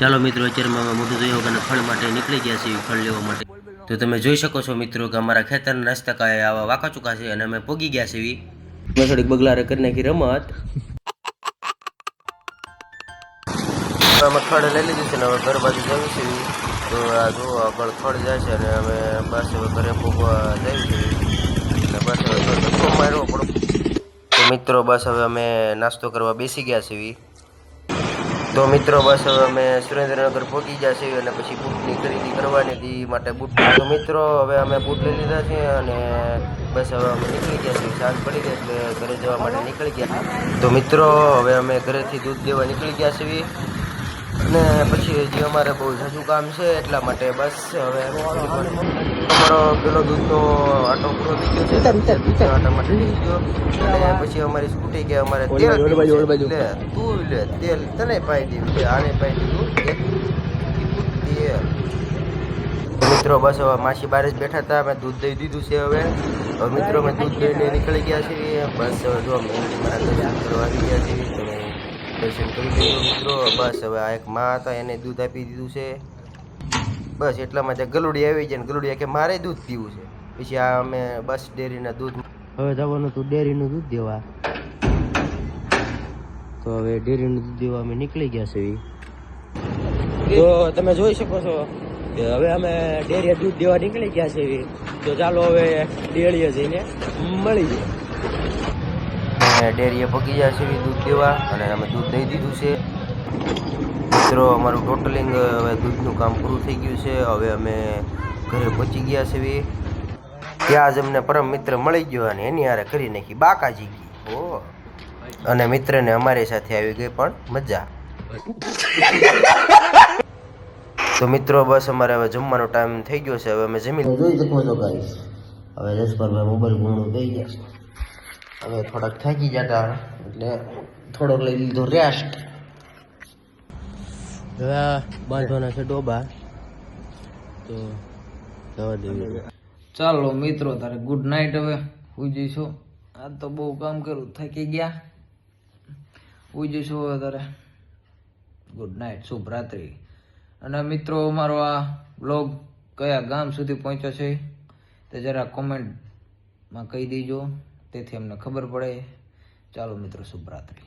ચાલો મિત્રો અત્યારમાં અમે મોટું જોયું અને ફળ માટે નીકળી ગયા છીએ ફળ લેવા માટે. તો તમે જોઈ શકો છો મિત્રો કે અમારા ખેતરના રસ્તા કાંઈ આવા વાંકા ચૂકા છે અને અમે પોગી ગયા છીએ. મેં થોડીક બગલારે કરી નાખી રમત. અમે ખડ લઈ લીધું છે ને હવે ઘર બાજુ જવું છીએ તો આ જો આગળ ખડ જાય છે અને અમે બસ હવે ઘરે પોગવા જઈએ છીએ. અને બસ હવે પડો મિત્રો, બસ હવે અમે નાસ્તો કરવા બેસી ગયા છીએ. તો મિત્રો બસ હવે અમે સુરેન્દ્રનગર પહોંચી ગયા છીએ અને પછી બૂટની ખરીદી કરવાની હતી માટે બૂટ તો મિત્રો હવે અમે બૂટ લઈ લીધા છે અને બસ હવે અમે નીકળી ગયા છીએ. સાંજ પડી ગઈ એટલે ઘરે જવા માટે નીકળી ગયા તો મિત્રો હવે અમે ઘરેથી દૂધ દેવા નીકળી ગયા છીએ. અને પછી હજી અમારે બહુ ઝાઝું કામ છે એટલા માટે બસ હવે અમારો પેલો દૂધનો આટો પૂરો થઈ ગયો છે આટા માટે અને પછી અમારી સ્કૂટી કે અમારે તેલ લે તું લે તેલ તને પાઈ દીધું આને પાઈ દીધું તેલ. મિત્રો બસ હવે માસી બારે જ બેઠા હતા અમે દૂધ દઈ દીધું છે હવે. મિત્રો અમે દૂધ દઈને નીકળી ગયા છીએ. બસ હવે જો અમે મારા આવી ગયા છીએ. દર્શન કરી લેજો મિત્રો બસ હવે આ એક માં હતા, એને દૂધ આપી દીધું છે. બસ એટલા માટે ગલુડી આવી જાય ને ગલુડી કે મારે દૂધ પીવું છે. પછી આ અમે બસ ડેરીના દૂધ હવે જવાનું હતું ડેરીનું દૂધ દેવા. તો હવે ડેરીનું દૂધ દેવા અમે નીકળી ગયા છે તો તમે જોઈ શકો છો કે હવે અમે ડેરીએ દૂધ દેવા નીકળી ગયા છે તો ચાલો હવે ડેરીએ જઈને મળી જાય. ડેરીએ પગી ગયા છીએ દૂધ દેવા અને અમે દૂધ દઈ દીધું છે. મિત્રો, અમારું ટોટલિંગ હવે દૂધનું કામ પૂરું થઈ ગયું છે. હવે અમે ઘરે પહોંચી ગયા છે ત્યાં જ અમને પરમ મિત્ર મળી ગયો અને એની હારે કરી નાખી બાકાજી ગઈ ઓ અને મિત્રને અમારી સાથે આવી ગઈ પણ મજા. તો મિત્રો, બસ અમારે હવે જમવાનો ટાઈમ થઈ ગયો છે. હવે અમે જમી જોઈ શકો છો ગાઈસ હવે જસપરભાઈ મોબાઈલ ગુણું થઈ ગયા હવે થોડાક થાકી જતા એટલે થોડોક લઈ લીધો રેસ્ટ હવે બાંધવાના છે ડોબા. તો જવા દેવી ચાલો મિત્રો તારે ગુડ નાઇટ હવે. જઈશું આજ તો બહુ કામ કર્યું થાકી ગયા. જઈશું હવે તારે? ગુડ નાઇટ શુભ રાત્રિ અને મિત્રો મારો આ બ્લોગ કયા ગામ સુધી પહોંચ્યો છે તે જરા કોમેન્ટમાં કહી દેજો. તેથી અમને ખબર પડે. ચાલો મિત્રો શુભ રાત્રિ